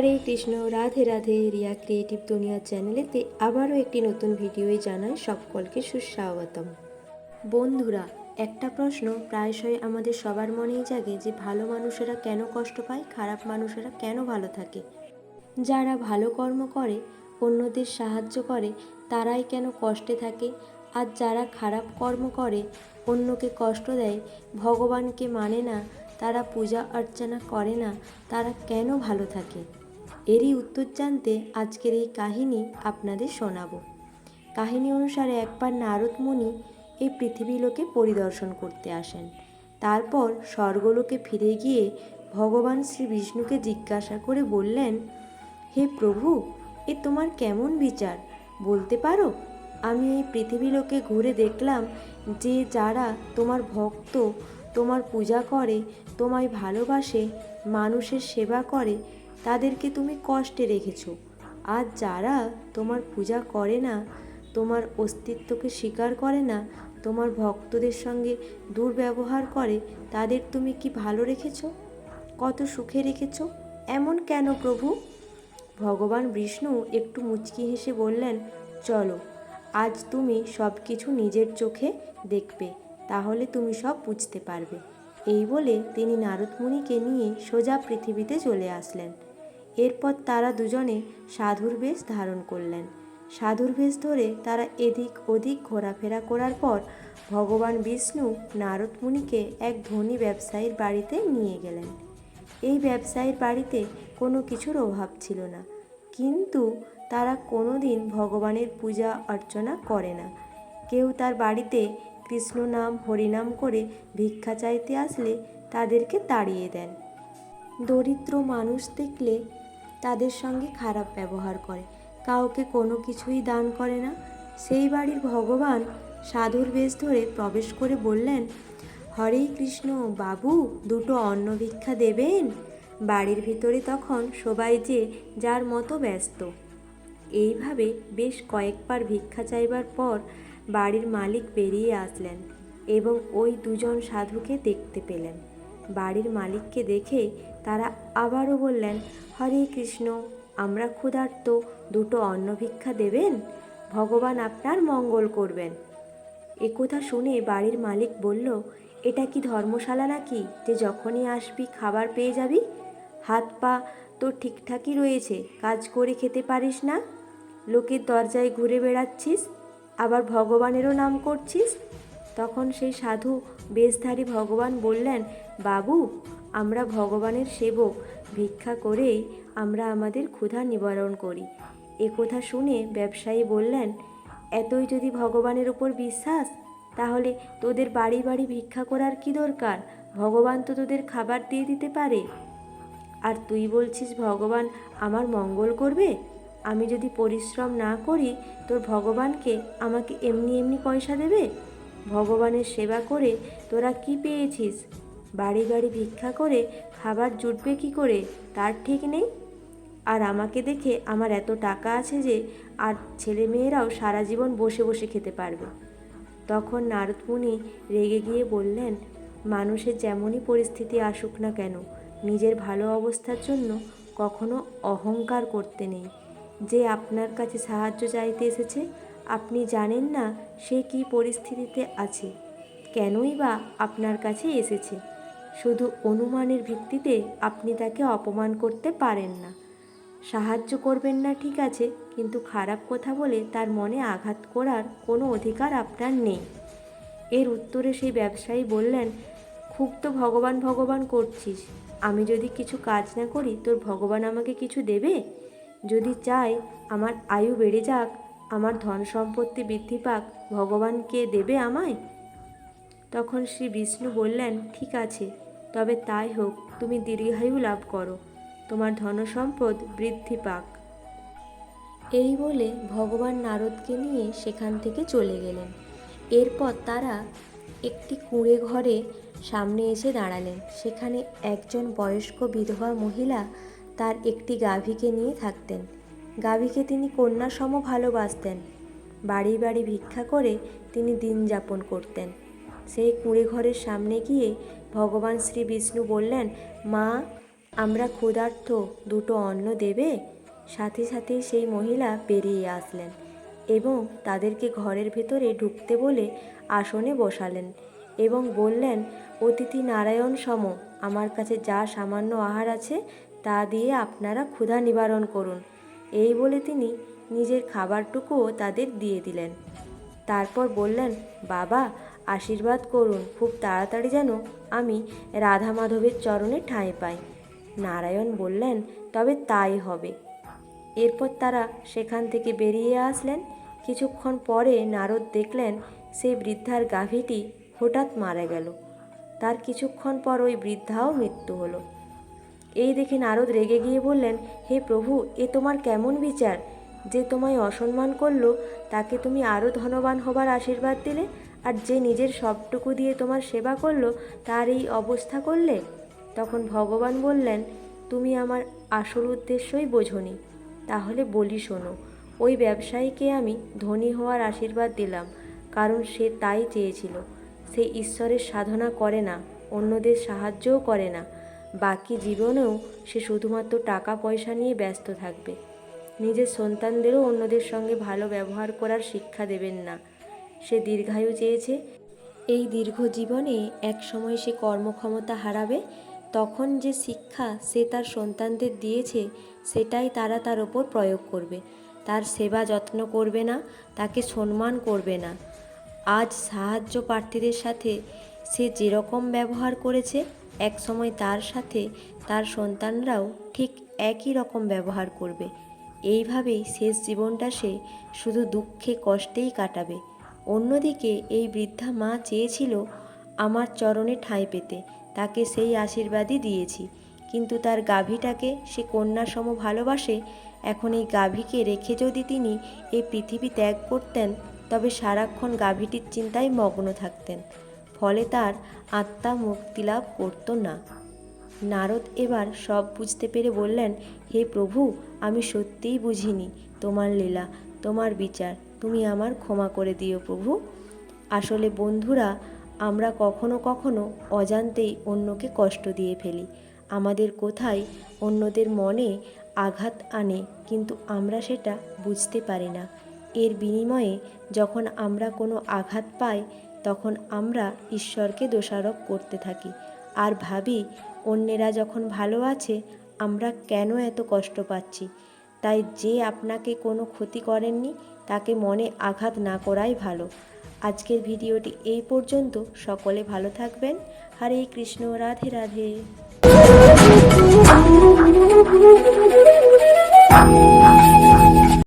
হরে Krishna, Radhe Radhe. Riya creative দুনিয়া চ্যানেলেতে আবারও একটি নতুন ভিডিওয়ে জানাই সকলকে সুস্বাগতম। বন্ধুরা, একটা প্রশ্ন প্রায়শই আমাদের সবার মনেই জাগে যে ভালো মানুষেরা কেন কষ্ট পায়, খারাপ মানুষেরা কেন ভালো থাকে? যারা ভালো কর্ম করে, অন্যদের সাহায্য করে, তারাই কেন কষ্টে থাকে? আর যারা খারাপ কর্ম করে, অন্যকে কষ্ট দেয়, ভগবানকে মানে না, তারা পূজা অর্চনা করে না, তারা কেন ভালো থাকে? এরই উত্তর জানতে আজকের এই কাহিনী আপনাদের শোনাবো। কাহিনী অনুসারে একবার নারদ মুনি এই পৃথিবীলোকে পরিদর্শন করতে আসেন। তারপর স্বর্গলোকে ফিরে গিয়ে ভগবান শ্রী বিষ্ণুকে জিজ্ঞাসা করে বললেন, হে প্রভু, এ তোমার কেমন বিচার? বলতে পারো? আমি এই পৃথিবীলোকে ঘুরে দেখলাম যে যারা তোমার ভক্ত, তোমার পূজা করে, তোমায় ভালোবাসে, মানুষের সেবা করে তাদেরকে তুমি কষ্টে রেখেছ। আর যারা তোমার পূজা করে না, তোমার অস্তিত্বকে স্বীকার করে না, তোমার ভক্তদের সঙ্গে দুর্ব্যবহার করে, তাদের তুমি কি ভালো রেখেছ? কত সুখে রেখেছ? এমন কেন প্রভু? ভগবান বিষ্ণু একটু মুচকি হেসে বললেন, চলো, আজ তুমি সব কিছু নিজের চোখে দেখবে, তাহলে তুমি সব বুঝতে পারবে। এই বলে তিনি নারদ মুনিকে নিয়ে সোজা পৃথিবীতে চলে আসলেন। এরপর তারা দুজনে সাধুর বেশ ধারণ করলেন। সাধুর বেশ ধরে তারা এদিক ওদিক ঘোরাফেরা করার পর ভগবান বিষ্ণু নারদ মুনিকে এক ধনী ব্যবসায়ীর বাড়িতে নিয়ে গেলেন। এই ব্যবসায়ীর বাড়িতে কোনো কিছুর অভাব ছিল না, কিন্তু তারা কোনো দিন ভগবানের পূজা অর্চনা করে না। কেউ তার বাড়িতে কৃষ্ণ নাম হরিনাম করে ভিক্ষা চাইতে আসলে তাদেরকে তাড়িয়ে দেন। দরিদ্র মানুষ দেখলে তাদের সঙ্গে খারাপ ব্যবহার করে। কাউকে কোনো কিছুই দান করে না। সেই বাড়ির ভগবান সাধুর বেশ ধরে প্রবেশ করে বললেন, হরে কৃষ্ণ, বাবু, দুটো অন্ন ভিক্ষা দেবেন? বাড়ির ভিতরে তখন সবাই যে যার মতো ব্যস্ত। এইভাবে বেশ কয়েকবার ভিক্ষা চাইবার পর বাড়ির মালিক বেরিয়ে আসলেন এবং ওই দুজন সাধুকে দেখতে পেলেন। বাড়ির মালিককে দেখে তারা আবারও বললেন, হরে কৃষ্ণ, আমরা ক্ষুধার্ত, দুটো অন্ন ভিক্ষা দেবেন? ভগবান আপনার মঙ্গল করবেন। একথা শুনে বাড়ির মালিক বলল, এটা কি ধর্মশালা নাকি? যে যখনই আসবি খাবার পেয়ে যাবি? হাত পা তো ঠিকঠাকই রয়েছে, কাজ করে খেতে পারিস না? লোকের দরজায় ঘুরে বেড়াচ্ছিস, আবার ভগবানেরও নাম করছিস? তখন সেই সাধু বেশধারী ভগবান বললেন বাবু, আমরা ভগবানের সেবক। ভিক্ষা করেই আমরা আমাদের ক্ষুধা নিবারণ করি। এ কথা শুনে ব্যবসায়ী বললেন, এতই যদি ভগবানের উপর বিশ্বাস, তাহলে তোদের বাড়ি বাড়ি ভিক্ষা করার কি দরকার? ভগবান তো তোদের খাবার দিয়ে দিতে পারে। আর তুই বলছিস ভগবান আমার মঙ্গল করবে? আমি যদি পরিশ্রম না করি, তোর ভগবানকে আমাকে এমনি এমনি পয়সা দেবে? ভগবানের সেবা করে তোরা কি পেয়েছিস? বাড়ি বাড়ি ভিক্ষা করে খাবার জুটবে কি করে? তার ঠিক নেই। আর আমাকে দেখে আমার এত টাকা আছে যে আর ছেলে মেয়েরাও সারা জীবন বসে বসে খেতে পারবে। তখন নারদমুনি রেগে গিয়ে বললেন, মানুষের যেমনই পরিস্থিতি আসুক না কেন, নিজের ভালো অবস্থার জন্য কখনো অহংকার করতে নেই। যে আপনার কাছে সাহায্য চাইতে এসেছে, আপনি জানেন না সে কী পরিস্থিতিতে আছে। কেনই বা আপনার কাছে এসেছে? শুধু অনুমানের ভিত্তিতে আপনি তাকে অপমান করতে পারেন না। সাহায্য করবেন না, ঠিক আছে, কিন্তু খারাপ কথা বলে তার মনে আঘাত করার কোনো অধিকার আপনার নেই। এর উত্তরে সেই ব্যবসায়ী বললেন, খুব তো ভগবান ভগবান করছিস। আমি যদি কিছু কাজ না করি, তোর ভগবান আমাকে কিছু দেবে? যদি চাই, আমার আয়ু বেড়ে যাক, আমার ধন সম্পত্তি বৃদ্ধি পাক ভগবানকে দেবে আমায়? তখন শ্রী বিষ্ণু বললেন, ঠিক আছে, তবে তাই হোক, তুমি দীর্ঘায়ু লাভ করো। তোমার ধনসম্পদ বৃদ্ধি পাক। এই বলে ভগবান নারদকে নিয়ে সেখান থেকে চলে গেলেন। এরপর তারা একটি কুঁড়ে ঘরে সামনে এসে দাঁড়ালেন। সেখানে একজন বয়স্ক বিধবা মহিলা তার একটি গাভীকে নিয়ে থাকতেন। গাভীকে তিনি কন্যা সম ভালোবাসতেন। বাড়ি বাড়ি ভিক্ষা করে তিনি দিন যাপন করতেন। সেই কুঁড়ে ঘরের সামনে গিয়ে ভগবান শ্রী বিষ্ণু বললেন, মা, আমরা ক্ষুধার্থ দুটো অন্ন দেবে? সাথে সাথে সেই মহিলা বেরিয়ে আসলেন এবং তাদেরকে ঘরের ভেতরে ঢুকতে বলে আসনে বসালেন এবং বললেন, অতিথি নারায়ণ সম, আমার কাছে যা সামান্য আহার আছে, তা দিয়ে আপনারা ক্ষুধা নিবারণ করুন। এই বলে তিনি নিজের খাবারটুকুও তাদের দিয়ে দিলেন। তারপর বললেন, বাবা আশীর্বাদ করুন। খুব তাড়াতাড়ি যেন আমি রাধা মাধবের চরণে ঠাঁই পাই। নারায়ণ বললেন, তবে তাই হবে। এরপর তারা সেখান থেকে বেরিয়ে আসলেন। কিছুক্ষণ পরে নারদ দেখলেন সেই বৃদ্ধার গাভীটি হঠাৎ মারা গেল। তার কিছুক্ষণ পর ওই বৃদ্ধাও মৃত্যু হলো। এই দেখে নারদ রেগে গিয়ে বললেন, হে প্রভু, এ তোমার কেমন বিচার? যে তোমায় অসম্মান করল, তাকে তুমি আরও ধনবান হবার আশীর্বাদ দিলে আর যে নিজের সবটুকু দিয়ে তোমার সেবা করল, তার এই অবস্থা করলে? তখন ভগবান বললেন, তুমি আমার আসল উদ্দেশ্যই বোঝনি। তাহলে বলি শোনো, ওই ব্যবসায়ীকে আমি ধনী হওয়ার আশীর্বাদ দিলাম, কারণ সে তাই চেয়েছিল। সে ঈশ্বরের সাধনা করে না, অন্যদের সাহায্যও করে না। বাকি জীবনেও সে শুধুমাত্র টাকা পয়সা নিয়ে ব্যস্ত থাকবে। নিজের সন্তানদেরও অন্যদের সঙ্গে ভালো ব্যবহার করার শিক্ষা দেবেন না। সে দীর্ঘায়ু চেয়েছে। এই দীর্ঘ জীবনে এক সময় সে কর্মক্ষমতা হারাবে, তখন যে শিক্ষা সে তার সন্তানদের দিয়েছে, সেটাই তারা তার ওপর প্রয়োগ করবে। তার সেবা যত্ন করবে না, তাকে সম্মান করবে না। আজ সাহায্য প্রার্থীদের সাথে সে যেরকম ব্যবহার করেছে এক সময় তার সাথে তার সন্তানরাও ঠিক একই রকম ব্যবহার করবে। এইভাবেই শেষ জীবনটা সে শুধু দুঃখে কষ্টেই কাটাবে। অন্যদিকে এই বৃদ্ধা মা চেয়েছিল আমার চরণে ঠাঁই পেতে, তাকে সেই আশীর্বাদই দিয়েছি। কিন্তু তার গাভীটাকে সে কন্যার সম ভালোবাসে, এখন এই গাভীকে রেখে যদি তিনি এই পৃথিবী ত্যাগ করতেন, তবে সারাক্ষণ গাভীটির চিন্তায় মগ্ন থাকতেন, ফলে তার আত্মা মুক্তি লাভ করতো না। নারদ এবার সব বুঝতে পেরে বললেন, হে প্রভু, আমি সত্যিই বুঝিনি তোমার লীলা, তোমার বিচার তুমি আমার ক্ষমা করে দিও প্রভু। আসলে বন্ধুরা, আমরা কখনো কখনো অজান্তেই অন্যকে কষ্ট দিয়ে ফেলি। আমাদের কোথায় অন্যদের মনে আঘাত আনে, কিন্তু আমরা সেটা বুঝতে পারি না। এর বিনিময়ে যখন আমরা কোনো আঘাত পাই, তখন আমরা ঈশ্বরকে দোষারোপ করতে থাকি। আর ভাবি, অন্যেরা যখন ভালো আছে, আমরা কেন এত কষ্ট পাচ্ছি? তাই যে আপনাকে কোনো ক্ষতি করেননি, তাকে মনে আঘাত না করাই ভালো। আজকের ভিডিওটি এই পর্যন্ত। সকলে ভালো থাকবেন। হরে কৃষ্ণ, রাধে রাধে।